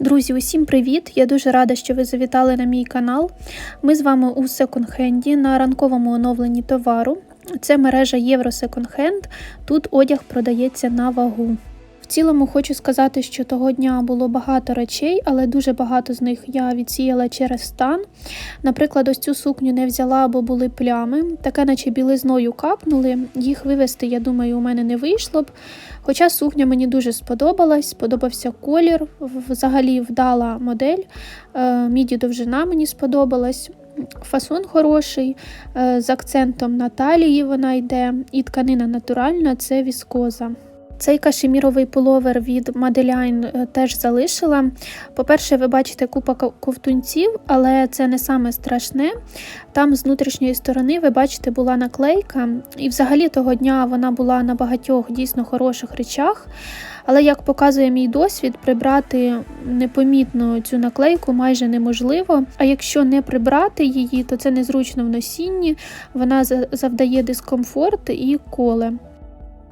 Друзі, усім привіт! Я дуже рада, що ви завітали на мій канал. Ми з вами у секонд-хенді на ранковому оновленні товару. Це мережа Євро Секонд-хенд. Тут одяг продається на вагу. Цілому хочу сказати, що того дня було багато речей, але дуже багато з них я відсіяла через стан. Наприклад, ось цю сукню не взяла, бо були плями. Таке, наче білизною капнули. Їх вивести, я думаю, у мене не вийшло б. Хоча сукня мені дуже сподобалась, сподобався колір, взагалі вдала модель, е, міді довжина мені сподобалась. Фасон хороший, е, з акцентом на талії вона йде, і тканина натуральна це віскоза. Цей кашеміровий пуловер від Madeline теж залишила. По-перше, ви бачите купа ковтунців, але це не саме страшне. Там з внутрішньої сторони, ви бачите, була наклейка, і взагалі того дня вона була на багатьох дійсно хороших речах. Але, як показує мій досвід, прибрати непомітно цю наклейку майже неможливо. А якщо не прибрати її, то це незручно в носінні, вона завдає дискомфорт і коле.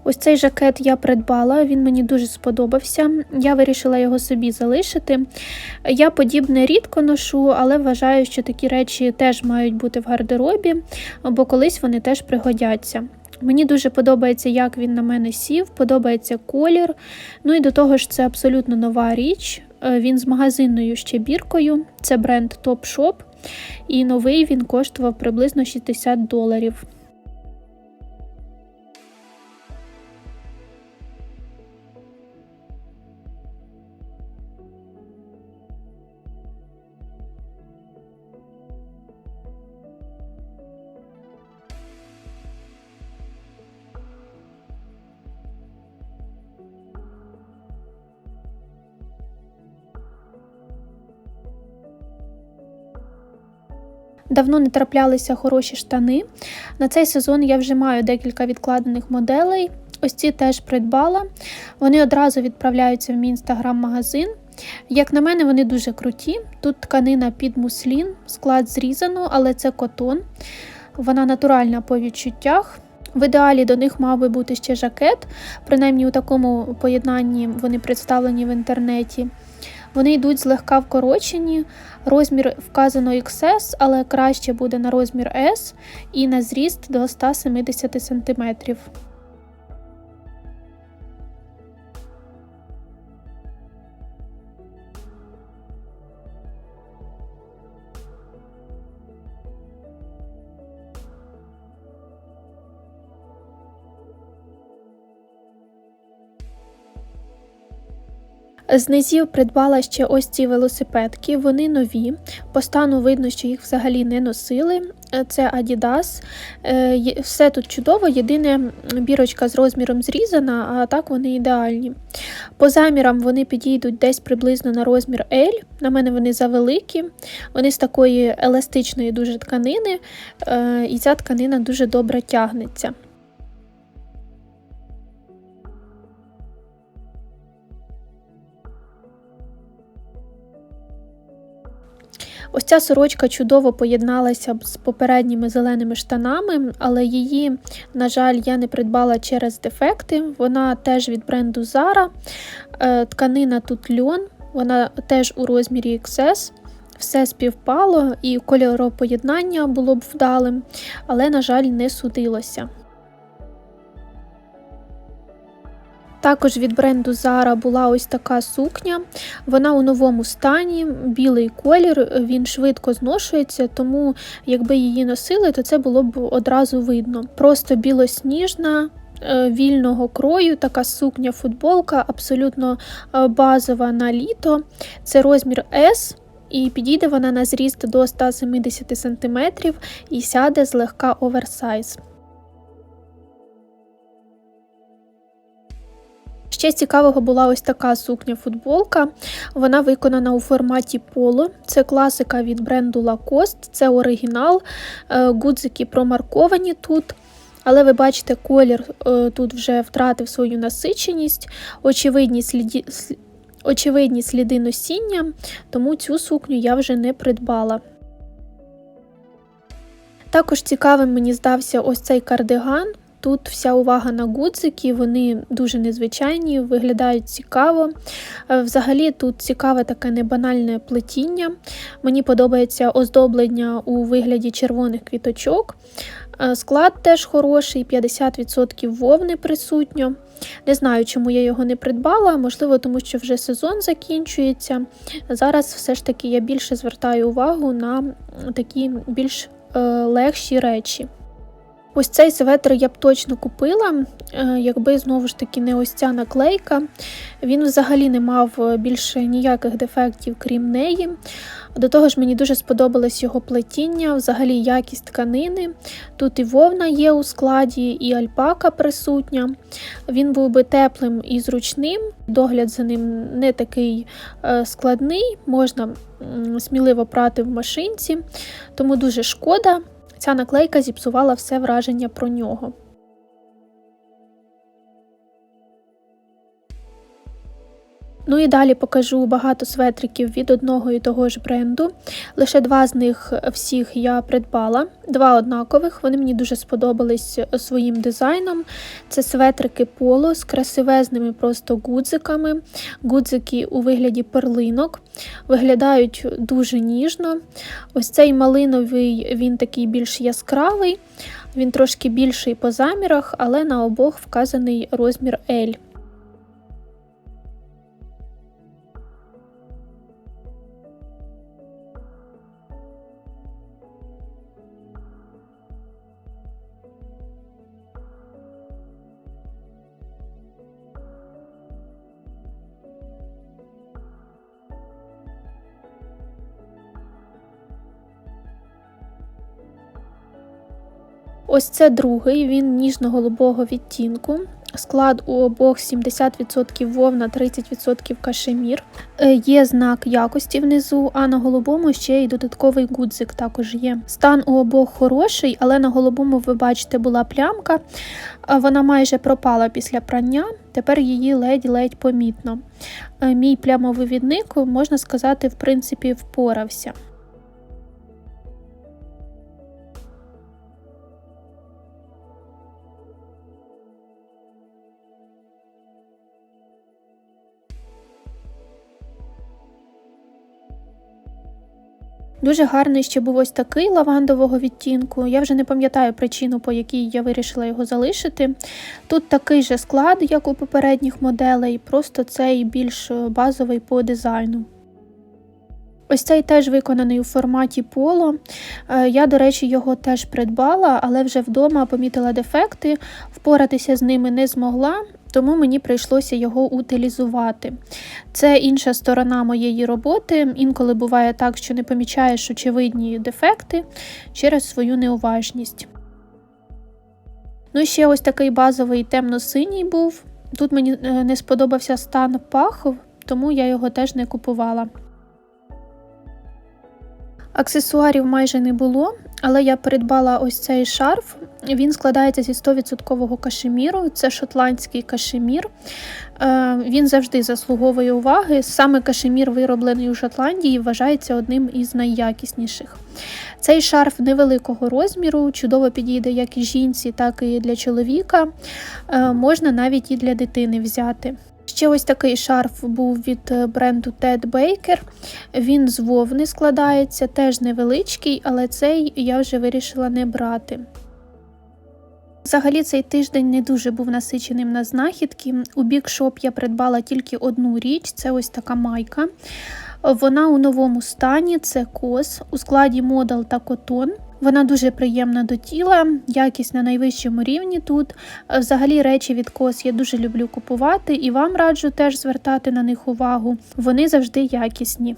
Ось цей жакет я придбала, він мені дуже сподобався. Я вирішила його собі залишити. Я подібне рідко ношу, але вважаю, що такі речі теж мають бути в гардеробі, бо колись вони теж пригодяться. Мені дуже подобається, як він на мене сів, подобається колір. Ну і до того ж, це абсолютно нова річ. Е, він з магазинною ще біркою, це бренд Top Shop, і новий він коштував приблизно 60 доларів. Давно не траплялися хороші штани. На цей сезон я вже маю декілька відкладених моделей. Ось ці теж придбала. Вони одразу відправляються в мій інстаграм-магазин. Як на мене, вони дуже круті. Тут тканина під муслін, склад зрізано, але це котон. Вона натуральна по відчуттях. В ідеалі до них мав би бути ще жакет, принаймні у такому поєднанні вони представлені в інтернеті. Вони йдуть злегка вкорочені, розмір вказано XS, але краще буде на розмір S і на зріст до 170 см. З низів придбала ще ось ці велосипедки, вони нові. По стану видно, що їх взагалі не носили. Е, це Adidas. Е, все тут чудово, єдине бірочка з розміром зрізана, а так вони ідеальні. По замірам вони підійдуть десь приблизно на розмір L. На мене вони завеликі, вони з такої еластичної дуже тканини, е, і ця тканина дуже добре тягнеться. Ось ця сорочка чудово поєдналася б з попередніми зеленими штанами, але її, на жаль, я не придбала через дефекти. Вона теж від бренду Zara. Е, тканина тут льон, вона теж у розмірі XS. Все співпало і кольоропоєднання було б вдалим, але, на жаль, не судилося. Також від бренду Zara була ось така сукня. Вона у новому стані, білий колір, він швидко зношується, тому якби її носили, то це було б одразу видно. Просто білосніжна. Е, вільного крою, така сукня-футболка, абсолютно е, базова на літо. Це розмір S, і підійде вона на зріст до 170 см і сяде злегка оверсайз. Ще цікавого була ось така сукня-футболка. Вона виконана у форматі поло. Це класика від бренду Lacoste, це оригінал, е, гудзики промарковані тут. Але ви бачите, колір е, тут вже втратив свою насиченість, очевидні сліди, очевидні сліди носіння, тому цю сукню я вже не придбала. Також цікавим мені здався ось цей кардиган. Тут вся увага на гудзики, вони дуже незвичайні, виглядають цікаво. Е, Взагалі тут цікаве таке небанальне плетіння. Мені подобається оздоблення у вигляді червоних квіточок. Е, Склад теж хороший, 50% вовни присутньо. Не знаю, чому я його не придбала, можливо, тому що вже сезон закінчується. Зараз все ж таки я більше звертаю увагу на такі більш е, легші речі. Ось цей светр я б точно купила, е, якби знову ж таки не ось ця наклейка. Він взагалі не мав е, більше ніяких дефектів, крім неї. До того ж, мені дуже сподобалось його плетіння, взагалі якість тканини. Тут і вовна є у складі, і альпака присутня. Він був би теплим і зручним. Догляд за ним не такий е, складний, можна сміливо прати в машинці, тому дуже шкода. Ця наклейка зіпсувала все враження про нього. Ну і далі покажу багато светриків від одного і того ж бренду. Лише два з них всіх я придбала, два однакових. Вони мені дуже сподобались своїм дизайном. Це светрики поло з красивезними просто гудзиками. Гудзики у вигляді перлинок. Виглядають дуже ніжно. Ось цей малиновий, він такий більш яскравий, він трошки більший по замірах, але на обох вказаний розмір L. Ось це другий, він ніжно-голубого відтінку. Склад у обох 70% вовна, 30% кашемір. Е, Є знак якості внизу, а на голубому ще й додатковий гудзик також є. Стан у обох хороший, але на голубому, ви бачите, була плямка. Вона майже пропала після прання, тепер її ледь-ледь помітно. Е, Мій плямовивідник, можна сказати, в принципі, впорався. Дуже гарний ще був ось такий лавандового відтінку. Я вже не пам'ятаю причину, по якій я вирішила його залишити. Тут такий же склад, як у попередніх моделей, просто цей більш базовий по дизайну. Ось цей теж виконаний у форматі поло. Е, Я, до речі, його теж придбала, але вже вдома помітила дефекти, впоратися з ними не змогла, тому мені прийшлося його утилізувати. Це інша сторона моєї роботи. Інколи буває так, що не помічаєш очевидні дефекти через свою неуважність. Ну, ще ось такий базовий темно-синій був. Тут мені е, не сподобався стан пахов, тому я його теж не купувала. Аксесуарів майже не було, але я придбала ось цей шарф. Він складається зі 100% кашеміру, це шотландський кашемір. Е, Він завжди заслуговує уваги. Саме кашемір, вироблений у Шотландії, вважається одним із найякісніших. Цей шарф невеликого розміру, чудово підійде як і жінці, так і для чоловіка. Е, Можна навіть і для дитини взяти. Ще ось такий шарф був від е, бренду Ted Baker. Він з вовни складається, теж невеличкий, але цей я вже вирішила не брати. Взагалі цей тиждень не дуже був насиченим на знахідки. У бікшоп я придбала тільки одну річ це ось така майка. Вона у новому стані, це кос у складі модал та котон. Вона дуже приємна до тіла, якість на найвищому рівні тут. Взагалі речі від кос я дуже люблю купувати і вам раджу теж звертати на них увагу. Вони завжди якісні.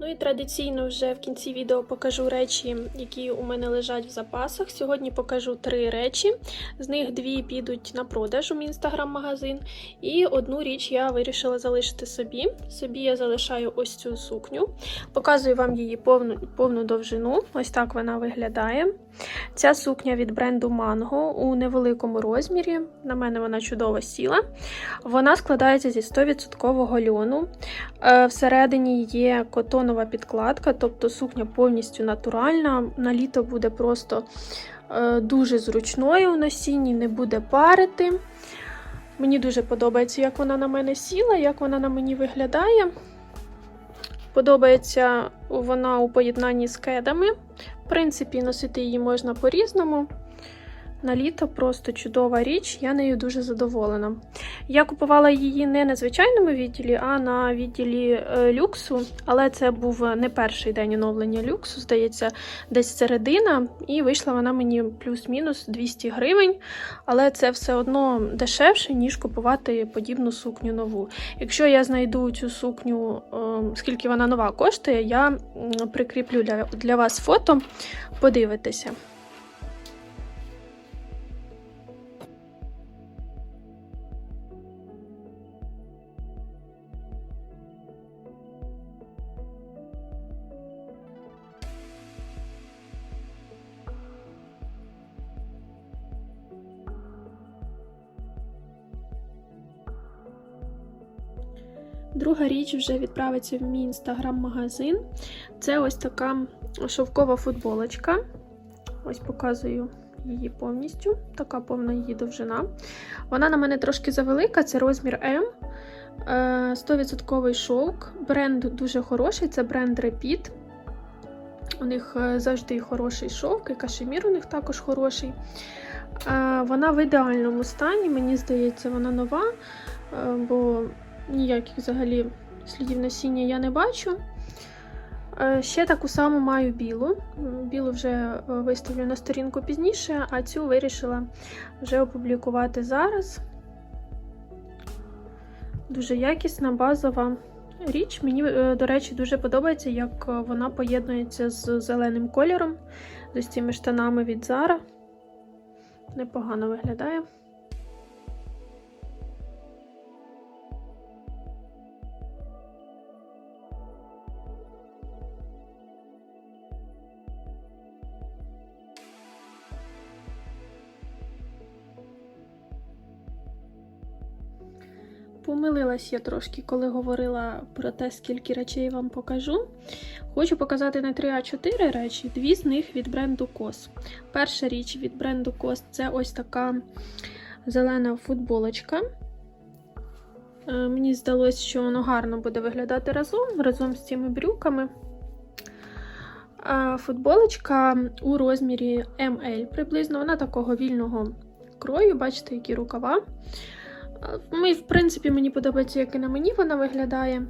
Ну і традиційно вже в кінці відео покажу речі, які у мене лежать в запасах. Сьогодні покажу три речі. З них дві підуть на продаж у мій інстаграм-магазин. І одну річ я вирішила залишити собі. Собі я залишаю ось цю сукню. Показую вам її повну, повну довжину. Ось так вона виглядає. Ця сукня від бренду Mango у невеликому розмірі. На мене вона чудово сіла. Вона складається зі 100% льону. Е, Всередині є котонова підкладка, тобто сукня повністю натуральна. На літо буде просто е, дуже зручною в носінні, не буде парити. Мені дуже подобається, як вона на мене сіла, як вона на мені виглядає. Подобається вона у поєднанні з кедами. В принципі, носити її можна по-різному. На літо просто чудова річ, я нею дуже задоволена. Я купувала її не на звичайному відділі, а на відділі е, люксу. Але це був не перший день оновлення люксу, здається, десь середина, і вийшла вона мені плюс-мінус 200 гривень. Але це все одно дешевше, ніж купувати подібну сукню нову. Якщо я знайду цю сукню, е, скільки вона нова коштує, я прикріплю для, для вас фото, подивитися. Друга річ вже відправиться в мій інстаграм-магазин. Це ось така шовкова футболочка. Ось показую її повністю. Така повна її довжина. Вона на мене трошки завелика, це розмір М. Е, 100% шовк. Бренд дуже хороший, це бренд Repeat. У них е, завжди хороший шовк, і кашемір у них також хороший. Е, Вона в ідеальному стані, мені здається, вона нова, е, бо ніяких взагалі слідів носіння я не бачу. Е, Ще таку саму маю білу. Білу вже е, виставлю на сторінку пізніше, а цю вирішила вже опублікувати зараз. Дуже якісна, базова річ. Мені, е, до речі, дуже подобається, як е, вона поєднується з зеленим кольором, з цими штанами від Zara. Непогано виглядає. Помилилась я трошки, коли говорила про те, скільки речей вам покажу. Хочу показати не 3, а 4 речі. Дві з них від бренду COS. Перша річ від бренду COS це ось така зелена футболочка. Е, Мені здалося, що воно гарно буде виглядати разом, разом з цими брюками. Футболочка у розмірі ML приблизно, вона такого вільного крою, бачите, які рукава. Ми, в принципі, мені подобається, як і на мені вона виглядає.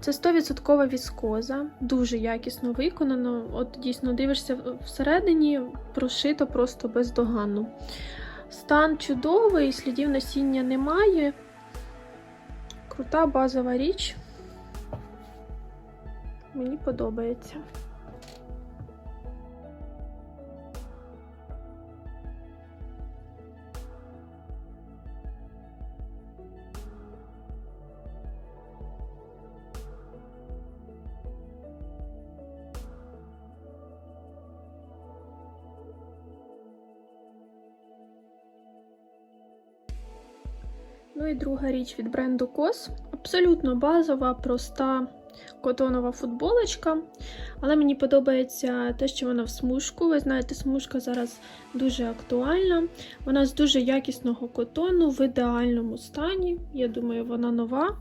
Це 100% віскоза, дуже якісно виконано. От дійсно дивишся всередині, прошито просто бездоганно. Стан чудовий, слідів насіння немає. Крута базова річ. Мені подобається. Друга річ від бренду COS. Абсолютно базова, проста котонова футболочка. Але мені подобається те, що вона в смужку. Ви знаєте, смужка зараз дуже актуальна. Вона з дуже якісного котону в ідеальному стані. Я думаю, вона нова.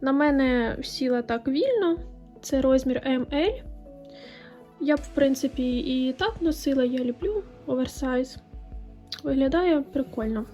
На мене сіла так вільно. Це розмір ML. Я б, в принципі, і так носила, я люблю оверсайз. Виглядає прикольно.